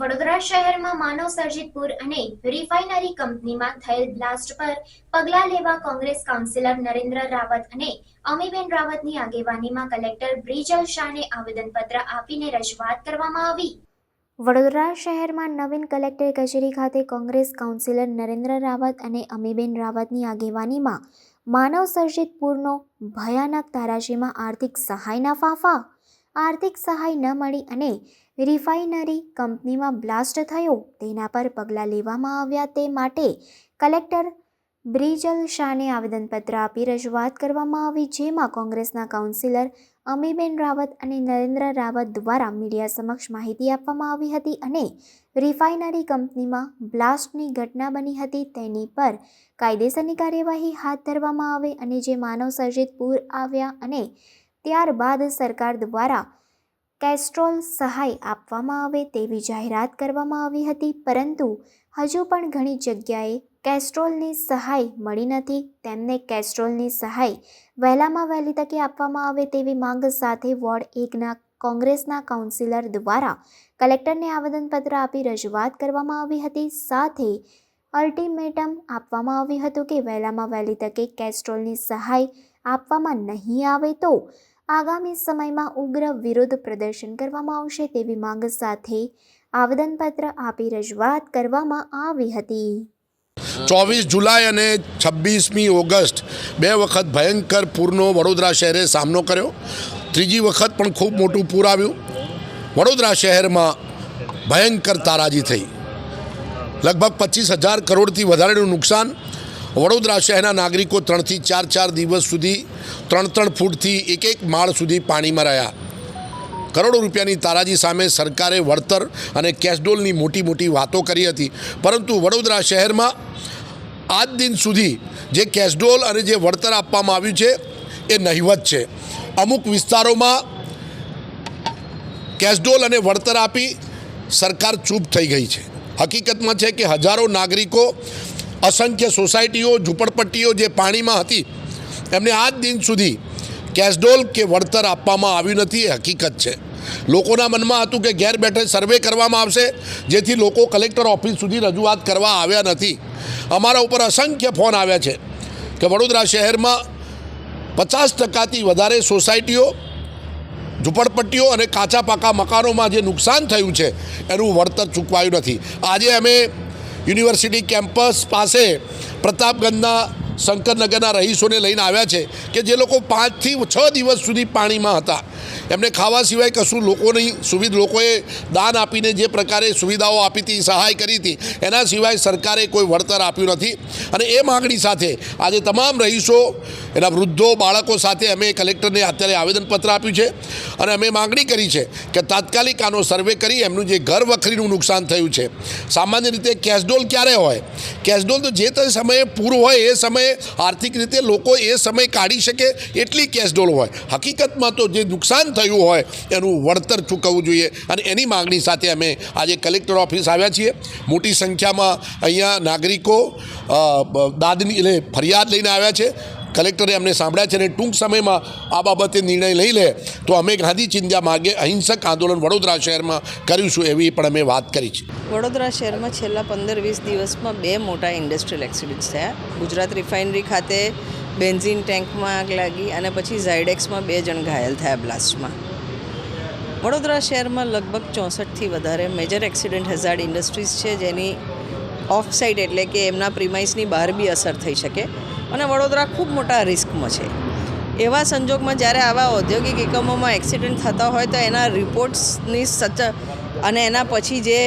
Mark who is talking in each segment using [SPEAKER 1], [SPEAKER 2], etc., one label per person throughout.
[SPEAKER 1] વડોદરા શહેરમાં માનવ સર્જિત પૂર અને રિફાઇનરી કંપનીમાં થયેલ બ્લાસ્ટ પર પગલાં લેવા કોંગ્રેસ કાઉન્સિલર નરેન્દ્ર રાવત અને અમીબેન રાવતની આગેવાનીમાં કલેક્ટર બ્રિજલ શાહને આવેદનપત્ર આપીને રજૂઆત કરવામાં આવી. વડોદરા શહેરમાં નવીન કલેક્ટર કચેરી ખાતે કોંગ્રેસ કાઉન્સિલર નરેન્દ્ર રાવત અને અમીબેન રાવતની આગેવાનીમાં માનવ સર્જિત પૂરનો ભયાનક તારાજીમાં આર્થિક સહાયના ફાંફા. આર્થિક સહાય ન મળી અને રિફાઇનરી કંપનીમાં બ્લાસ્ટ થયો. તેના પર પગલાં લેવામાં આવ્યા તે માટે કલેક્ટર બ્રિજલ શાહને આવેદનપત્ર આપી રજૂઆત કરવામાં આવી, જેમાં કોંગ્રેસના કાઉન્સિલર અમીબેન રાવત અને નરેન્દ્ર રાવત દ્વારા મીડિયા સમક્ષ માહિતી આપવામાં આવી હતી અને રિફાઇનરી કંપનીમાં બ્લાસ્ટની ઘટના બની હતી તેની પર કાયદેસરની કાર્યવાહી હાથ ધરવામાં આવે અને જે માનવ સર્જિત પૂર આવ્યા અને ત્યારબાદ સરકાર દ્વારા કેસ્ટ્રોલ સહાય આપવામાં આવે તેવી જાહેરાત કરવામાં આવી હતી, પરંતુ હજુ પણ ઘણી જગ્યાએ કેસ્ટ્રોલની સહાય મળી નથી, તેમને કેસ્ટ્રોલની સહાય વહેલામાં વહેલી તકે આપવામાં આવે તેવી માંગ સાથે વોર્ડ એકના કોંગ્રેસના કાઉન્સિલર દ્વારા કલેક્ટરને આવેદનપત્ર આપી રજૂઆત કરવામાં આવી હતી. સાથે અલ્ટિમેટમ આપવામાં આવ્યું હતું કે વહેલામાં વહેલી તકે કેસ્ટ્રોલની સહાય આપવામાં નહીં આવે તો આગામી સમયમાં ઉગ્ર વિરોધ પ્રદર્શન કરવામાં આવશે તેવી માંગ સાથે આવેદનપત્ર આપી રજૂઆત કરવામાં આવી હતી.
[SPEAKER 2] ચોવીસ જુલાઈ અને છવ્વીસમી ઓગસ્ટ બે વખત ભયંકર પૂરનો વડોદરા શહેરે સામનો કર્યો. ત્રીજી વખત પણ ખૂબ મોટું પૂર આવ્યું. વડોદરા શહેરમાં ભયંકર તારાજી થઈ. લગભગ પચીસ હજાર કરોડથી વધારેનું નુકસાન. વડોદરા શહેરના નાગરિકો ત્રણથી ચાર ચાર દિવસ સુધી ત્રણ ત્રણ ફૂટથી એક એક માળ સુધી પાણીમાં રહ્યા. કરોડો રૂપિયાની તારાજી સામે સરકારે વળતર અને કેશડોલની મોટી મોટી વાતો કરી હતી. પરંતુ વડોદરા શહેરમાં આજ દિન સુધી જે કેસડોલ અને જે વળતર આપવામાં આવ્યું છે, એ નહિવત છે. અમુક વિસ્તારોમાં કેસડોલ અને વળતર આપી સરકાર ચૂપ થઈ ગઈ છે. હકીકતમાં છે કે હજારો નાગરિકો, અસંખ્ય સોસાયટીઓ, ઝૂંપડપટ્ટીઓ જે પાણીમાં હતી, એમને આજ દિન સુધી કેસડોલ કે વળતર આપવામાં આવ્યું નથી, એ હકીકત છે. લોકોના મનમાં હતું કે ઘેર બેઠે સર્વે કરવામાં આવશે, જેથી લોકો કલેક્ટર ઓફિસ સુધી રજૂઆત કરવા આવ્યા નથી. અમારા ઉપર અસંખ્ય ફોન આવ્યા છે કે વડોદરા શહેરમાં પચાસ ટકાથી વધારે સોસાયટીઓ, ઝૂંપડપટ્ટીઓ અને કાચા પાકા મકાનોમાં જે નુકસાન થયું છે, એનું વળતર ચૂકવાયું નથી. આજે અમે યુનિવર્સિટી કેમ્પસ પાસે પ્રતાપગંજના શંકરનગરના રહીશોને લઈને આવ્યા છે કે જે લોકો પાંચથી છ દિવસ સુધી પાણીમાં હતા. એમને ખાવા સિવાય કશું લોકોની સુવિધ લોકોએ દાન આપીને જે પ્રકારે સુવિધાઓ આપી હતી, સહાય કરી હતી, એના સિવાય સરકારે કોઈ વળતર આપ્યું નથી. અને એ માગણી સાથે આજે તમામ રહીશો, એના વૃદ્ધો, બાળકો સાથે અમે કલેક્ટરને અત્યારે આવેદનપત્ર આપ્યું છે અને અમે માગણી કરી છે કે તાત્કાલિક આનો સર્વે કરી એમનું જે ઘર વખરીનું નુકસાન થયું છે. સામાન્ય રીતે કેશડોલ ક્યારે હોય? કેશડોલ તો જે તે સમયે પૂર હોય એ સમયે આર્થિક રીતે લોકો એ સમય કાઢી શકે એટલી કેશડોલ હોય. હકીકતમાં તો જે નુકસાન થયું હોય, એનું વળતર ચૂકવવું જોઈએ. અને એની માગણી સાથે અમે આજે કલેક્ટર ઓફિસ આવ્યા છીએ. મોટી સંખ્યામાં અહીંયા નાગરિકો દાદની એટલે ફરિયાદ લઈને આવ્યા છે. કલેક્ટરે અમને સાંભળ્યા છે અને ટૂંક સમયમાં આ બાબતે નિર્ણય લઈ લે તો અમે ગાંધી ચિંધ્યા માર્ગે અહિંસક આંદોલન વડોદરા શહેરમાં કરીશું એવી પણ અમે વાત કરી છે.
[SPEAKER 3] વડોદરા શહેરમાં છેલ્લા પંદર વીસ દિવસમાં બે મોટા ઇન્ડસ્ટ્રીયલ એક્સિડન્ટ્સ થયા. ગુજરાત રિફાઇનરી ખાતે બેન્ઝિન ટેન્કમાં આગ લાગી અને પછી ઝાયડેક્સમાં બે જણ ઘાયલ થયા બ્લાસ્ટમાં. વડોદરા શહેરમાં લગભગ ચોસઠથી વધારે મેજર એક્સિડન્ટ હઝાર્ડ ઇન્ડસ્ટ્રીઝ છે, જેની ઓફ સાઇડ એટલે કે એમના પ્રિમાઇસની બહાર બી અસર થઈ શકે અને વડોદરા ખૂબ મોટા રિસ્કમાં છે. એવા સંજોગમાં જ્યારે આવા ઔદ્યોગિક એકમોમાં એક્સિડન્ટ થતા હોય તો એના રિપોર્ટ્સની સચ અને એના પછી જે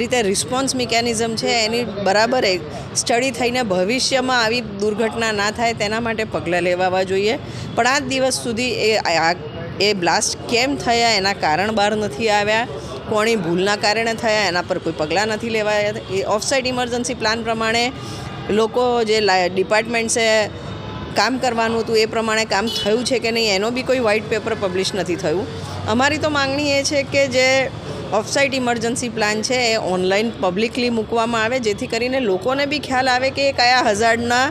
[SPEAKER 3] રીતે રિસ્પોન્સ મિકેનિઝમ છે, એની બરાબર એક સ્ટડી થઈને ભવિષ્યમાં આવી દુર્ઘટના ના થાય તેના માટે પગલાં લેવાવા જોઈએ. પણ આ દિવસ સુધી એ આ એ બ્લાસ્ટ કેમ થયા, એના કારણ બહાર નથી આવ્યા, કોણી ભૂલના કારણે થયા, એના પર કોઈ પગલાં નથી લેવાયા. એ ઓફસાઇડ ઇમરજન્સી પ્લાન પ્રમાણે લોકો જે ડિપાર્ટમેન્ટ્સે કામ કરવાનું હતું એ પ્રમાણે કામ થયું છે કે નહીં, એનો બી કોઈ વ્હાઇટ પેપર પબ્લિશ નથી થયું. અમારી તો માંગણી એ છે કે જે ઓફસાઇટ ઇમરજન્સી પ્લાન છે, એ ઓનલાઈન પબ્લિકલી મૂકવામાં આવે, જેથી કરીને લોકોને બી ખ્યાલ આવે કે કયા હઝાર્ડના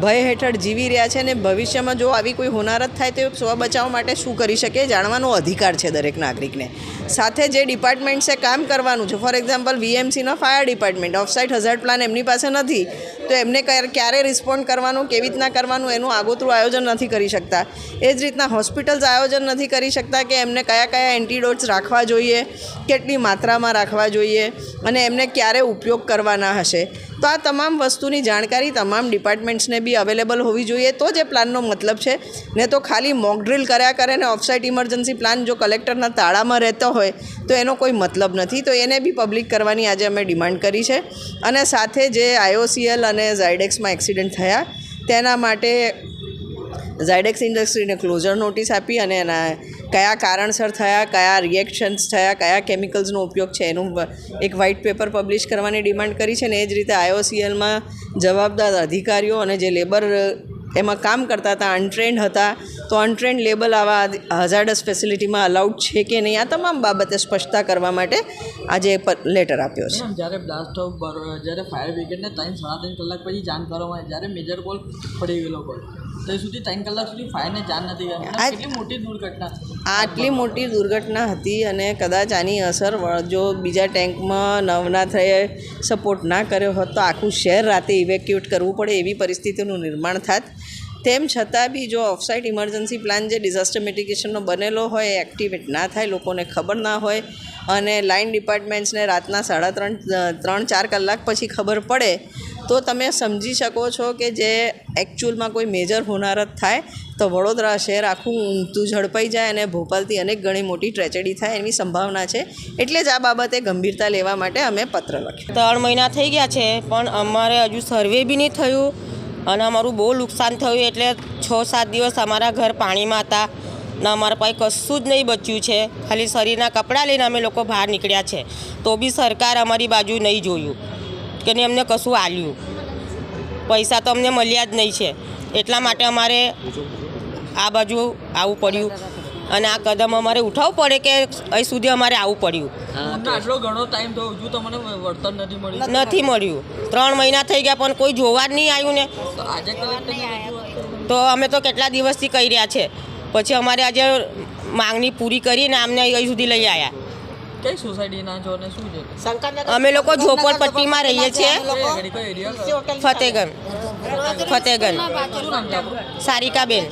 [SPEAKER 3] ભય હેઠળ જીવી રહ્યા છે અને ભવિષ્યમાં જો આવી કોઈ હોનારત થાય તો સ્વ બચાવ માટે શું કરી શકે જાણવાનો અધિકાર છે દરેક નાગરિકને. સાથે જે ડિપાર્ટમેન્ટ્સે કામ કરવાનું છે for example વીએમસીનો fire department offsite hazard plan એમની પાસે નથી, તો એમને ક્યારે રિસ્પોન્ડ કરવાનું, કેવી રીતના કરવાનું એનું આગોતરું આયોજન નથી કરી શકતા. એ જ રીતના હોસ્પિટલ્સ આયોજન નથી કરી શકતા કે એમને કયા કયા એન્ટીડોટ્સ રાખવા જોઈએ, કેટલી માત્રામાં રાખવા જોઈએ અને એમને ક્યારે ઉપયોગ કરવાના હશે. તો આ તમામ વસ્તુની જાણકારી તમામ ડિપાર્ટમેન્ટ્સને બી અવેલેબલ હોવી જોઈએ. તો જ એ પ્લાનનો મતલબ છે. ને તો ખાલી મોક ડ્રિલ કર્યા કરે ને ઓફસાઇટ ઇમરજન્સી પ્લાન જો કલેક્ટરના તાળામાં રહેતો હોય, તો એનો કોઈ મતલબ નથી. તો એને બી પબ્લિક કરવાની આજે અમે ડિમાન્ડ કરી છે. અને સાથે જે આઈઓસીએલ અને ઝાયડેક્સમાં એક્સિડન્ટ થયા, તેના માટે ઝાયડેક્સ ઇન્ડસ્ટ્રીને ક્લોઝર નોટિસ આપી અને એના કયા કારણસર થયા, કયા રિએક્શન્સ થયા, કયા કેમિકલ્સનો ઉપયોગ છે, એનું એક વ્હાઇટ પેપર પબ્લિશ કરવાની ડિમાન્ડ કરી છે ને એ જ રીતે આઈઓસીએલમાં જવાબદાર અધિકારીઓ અને જે લેબર એમાં કામ કરતા હતા અનટ્રેન્ડ હતા તો અનટ્રેન્ડ લેબલ આવા હઝાર્ડસ ફેસિલિટીમાં અલાઉડ છે કે નહીં? આ તમામ બાબતે સ્પષ્ટતા કરવા માટે આજે લેટર આપ્યો છે.
[SPEAKER 4] જ્યારે બ્લાસ્ટ ઓફ જ્યારે ફાયર બ્રિગેડને ત્રણ સાડા ત્રણ કલાક પછી જાણ કરવામાં આવી જ્યારે મેજર કોલ પડી ગયેલો કોલ તો સુધી ત્રણ કલાક સુધી ફાયરને જાણ નથી આટલી મોટી દુર્ઘટના
[SPEAKER 3] આટલી મોટી દુર્ઘટના હતી અને કદાચ આની અસર જો બીજા ટેન્કમાં નવના થયે સપોર્ટ ના કર્યો હોત તો આખું શહેર રાતે ઇવેક્યુએટ કરવું પડે એવી પરિસ્થિતિનું નિર્માણ થાત. તેમ છતાં બી જો ઓફસાઇટ ઇમરજન્સી પ્લાન જે ડિઝાસ્ટર મિટિગેશનનો બનેલો હોય, એ એક્ટિવેટ ના થાય, લોકોને ખબર ના હોય, અને લાઇન ડિપાર્ટમેન્ટ્સને રાતના સાડા ત્રણ ત્રણ, ચાર કલાક પછી ખબર પડે, તો તમે સમજી શકો છો કે જે એકચ્યુઅલમાં કોઈ મેજર હોનારત થાય, તો વડોદરા શહેર આખું ઊંઘતું ઝડપાઈ જાય અને ભોપાલથી અનેક ઘણી મોટી ટ્રેજેડી થાય એની સંભાવના છે. એટલે જ આ બાબતે ગંભીરતા લેવા માટે અમે પત્ર લખ્યો.
[SPEAKER 5] ત્રણ મહિના થઈ ગયા છે, પણ અમારે હજુ સર્વે બી નહીં થયું. અને અમારું બહુ નુકસાન થયું એટલે છ, સાત દિવસ અમારા ઘર પાણીમાં હતા ને અમારા પાસે કશું જ નહીં બચ્યું છે. ખાલી શરીરના કપડાં લઈને અમે લોકો બહાર નીકળ્યા છે. તો બી સરકાર અમારી બાજુ નહીં જોયું કે નહીં અમને કશું આલ્યું. પૈસા તો અમને મળ્યા જ નહીં છે. એટલા માટે અમારે આ બાજુ આવવું પડ્યું. અને આ કદમ અમારે ઉઠાવવું પડે કે અહીં સુધી અમારે આવવું પડ્યું.
[SPEAKER 4] આટલો ઘણો ટાઈમ થયો હજુ તમને વળતર નથી મળ્યું
[SPEAKER 5] નથી મળ્યું. ત્રણ મહિના થઈ ગયા પણ કોઈ જોવા જ નહીં આવ્યું ને.
[SPEAKER 4] તો આજે કલેક્ટર
[SPEAKER 5] તો અમે તો કેટલા દિવસથી કહી રહ્યા છે. પછી અમારે આજે માંગણી પૂરી કરીને અમને અહીં સુધી લઈ આવ્યા
[SPEAKER 4] કઈ સોસાયટીના છો ને શું છે?
[SPEAKER 5] અમે લોકો ઝોપડપટ્ટીમાં રહીએ છીએ.
[SPEAKER 4] ફતેગન ફતેગન
[SPEAKER 5] સારિકાબેન.